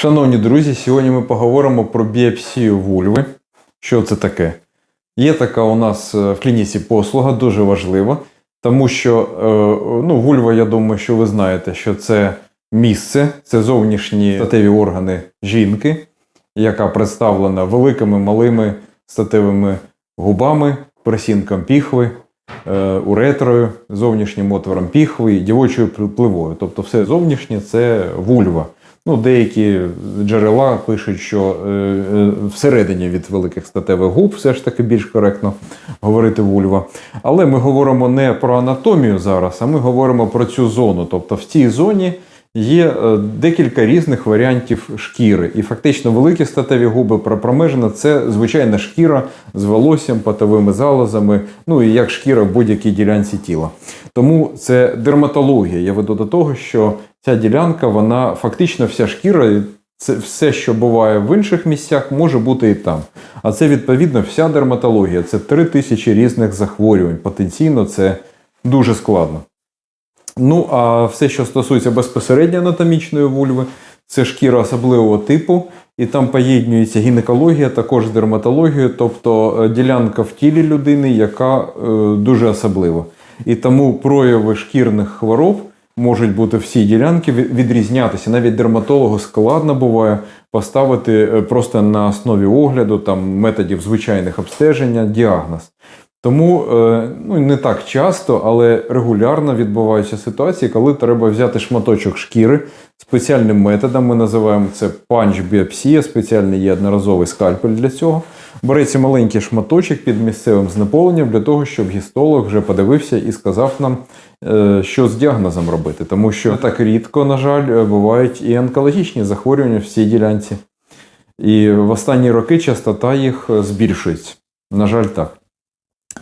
Шановні друзі, сьогодні ми поговоримо про біопсію вульви. Що це таке? Є така у нас е, в клініці послуга, дуже важлива, тому що е, ну, вульва, я думаю, що ви знаєте, що це місце, це зовнішні статеві органи жінки, яка представлена великими малими статевими губами, присінком піхви, е, уретрою, зовнішнім отвором піхви і дівочою пливою. Тобто все зовнішнє це вульва. Ну, деякі джерела пишуть, що е, е, всередині від великих статевих губ все ж таки більш коректно говорити вульва. Але ми говоримо не про анатомію зараз, а ми говоримо про цю зону. Тобто в цій зоні є е, декілька різних варіантів шкіри. І фактично великі статеві губи промежина це звичайна шкіра з волоссям, потовими залозами, ну і як шкіра в будь-якій ділянці тіла. Тому це дерматологія. Я веду до того, що ця ділянка, вона фактично вся шкіра, це все, що буває в інших місцях, може бути і там. А це відповідно вся дерматологія. Це три тисячі різних захворювань. Потенційно це дуже складно. Ну, а все, що стосується безпосередньо анатомічної вульви, це шкіра особливого типу, і там поєднюється гінекологія, також з дерматологією, тобто е, ділянка в тілі людини, яка е, дуже особлива. І тому прояви шкірних хвороб можуть бути всі ділянки відрізнятися. Навіть дерматологу складно буває поставити е, просто на основі огляду, там, методів звичайних обстеження, діагноз. Тому е, ну, не так часто, але регулярно відбуваються ситуації, коли треба взяти шматочок шкіри спеціальним методом. Ми називаємо це панч-біопсія, спеціальний є одноразовий скальпель для цього. Береться маленький шматочок під місцевим знеполенням для того, щоб гістолог вже подивився і сказав нам, е, що з діагнозом робити. Тому що так рідко, на жаль, е, бувають і онкологічні захворювання в цій ділянці. І в останні роки частота їх збільшується. На жаль, так.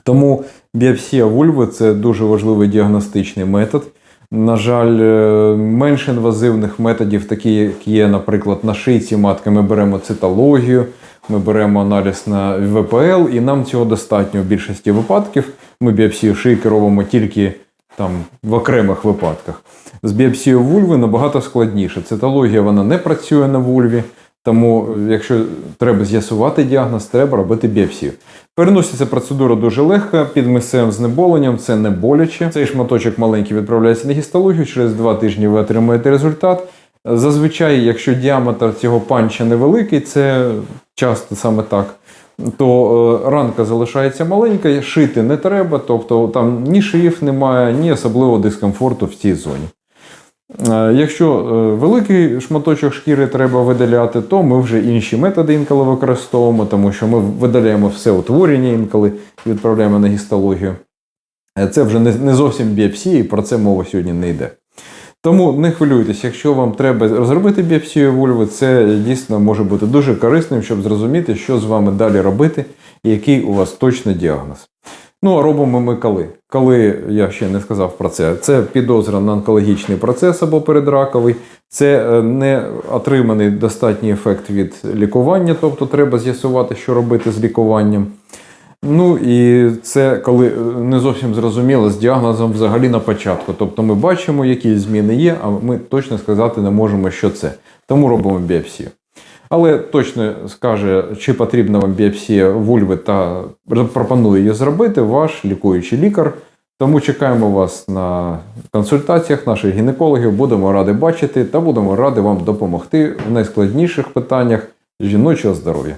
Тому біопсія вульви це дуже важливий діагностичний метод. На жаль, е, менш інвазивних методів, такі як є, наприклад, на шийці матки, ми беремо цитологію, ми беремо аналіз на ВПЛ, і нам цього достатньо в більшості випадків. Ми біопсію шийки робимо тільки там в окремих випадках. З біопсією вульви набагато складніше. Цитологія вона не працює на вульві, тому е, якщо треба з'ясувати діагноз, треба робити біопсію. Переноситься процедура дуже легка, під місцевим знеболенням, це не боляче. Цей шматочок маленький відправляється на гістологію, через два тижні ви отримаєте результат. Зазвичай, якщо діаметр цього панча невеликий, це часто саме так, то е, ранка залишається маленька, шити не треба, тобто там ні шиїв немає, ні особливого дискомфорту в цій зоні. Е, Якщо е, великий шматочок шкіри треба видаляти, то ми вже інші методи інколи використовуємо, тому що ми видаляємо все утворення інколи і відправляємо на гістологію. Е, Це вже не зовсім біопсія, і про це мова сьогодні не йде. Тому не хвилюйтесь, якщо вам треба розробити біопсію вульви, це дійсно може бути дуже корисним, щоб зрозуміти, що з вами далі робити і який у вас точно діагноз. Ну, робимо ми коли? Коли я ще не сказав про це, це підозра на онкологічний процес або передраковий, це е, не отриманий достатній ефект від лікування, тобто треба з'ясувати, що робити з лікуванням. Ну і це коли е, не зовсім зрозуміло з діагнозом взагалі на початку. Тобто ми бачимо, які зміни є, а ми точно сказати не можемо, що це. Тому робимо біопсію. Але точно скаже, чи потрібна вам біопсія вульви та пропонує її зробити ваш лікуючий лікар. Тому чекаємо вас на консультаціях наших гінекологів. Будемо раді бачити та будемо раді вам допомогти в найскладніших питаннях жіночого здоров'я.